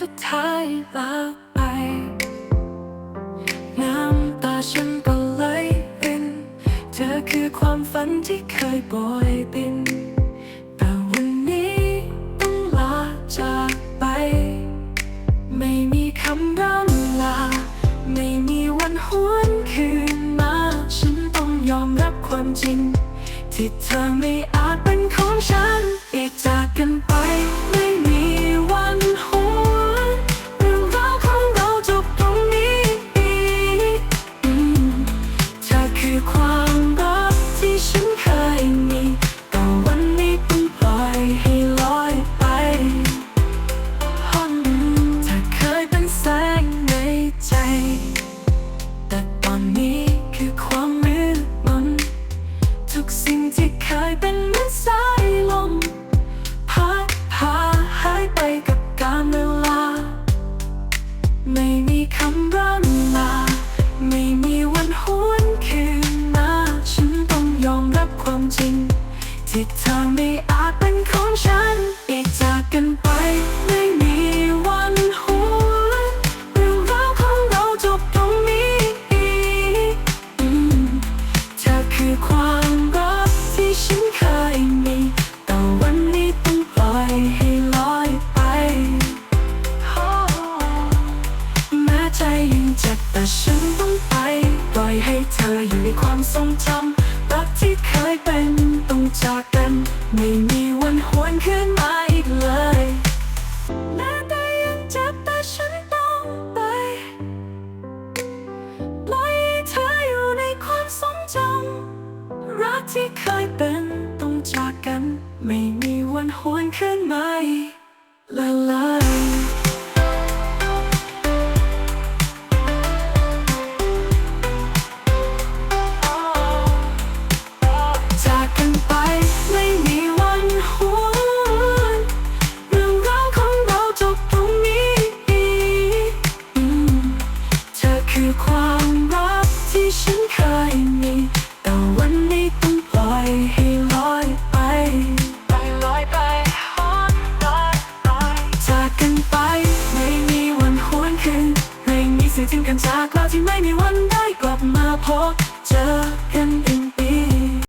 สุดท้ายลาไป น้ำตาฉันก็ไหลริน เธอคือความฝันที่เคยโบยบิน แต่วันนี้ต้องลาจากไป ไม่มีคำร่ำลา ไม่มีวันหวนคืนมา ฉันต้องยอมรับความจริง ที่เธอไม่อาจเป็นของฉันอีกจากกันไป ที่เคยเป็นเหมือนสายลม พัดพาหายไปกับกาลเวลา เจ็บแต่ฉันต้องไป ปล่อยให้เธออยู่ในความทรงจำรักที่เคยเป็นต้องจากกัน ไม่มีวันหวนคืนมาอีกเลยแม้ใจยังเจ็บแต่ฉันต้องไป ปล่อยให้เธออยู่ในความทรงจำรักที่เคยเป็นต้องจากกัน ไม่มีวันหวนคืนมาอีกเลย คือความรักที่ฉันเคยมี แต่วันนี้ต้องปล่อยให้ลอยไปไปลอยไปหอนลอยไปจากกันไปไม่มีวันหวนคืนไม่มีสิทธิ์ถึงกันจากเราที่ไม่มีวันได้กลับมาพบเจอกันอีก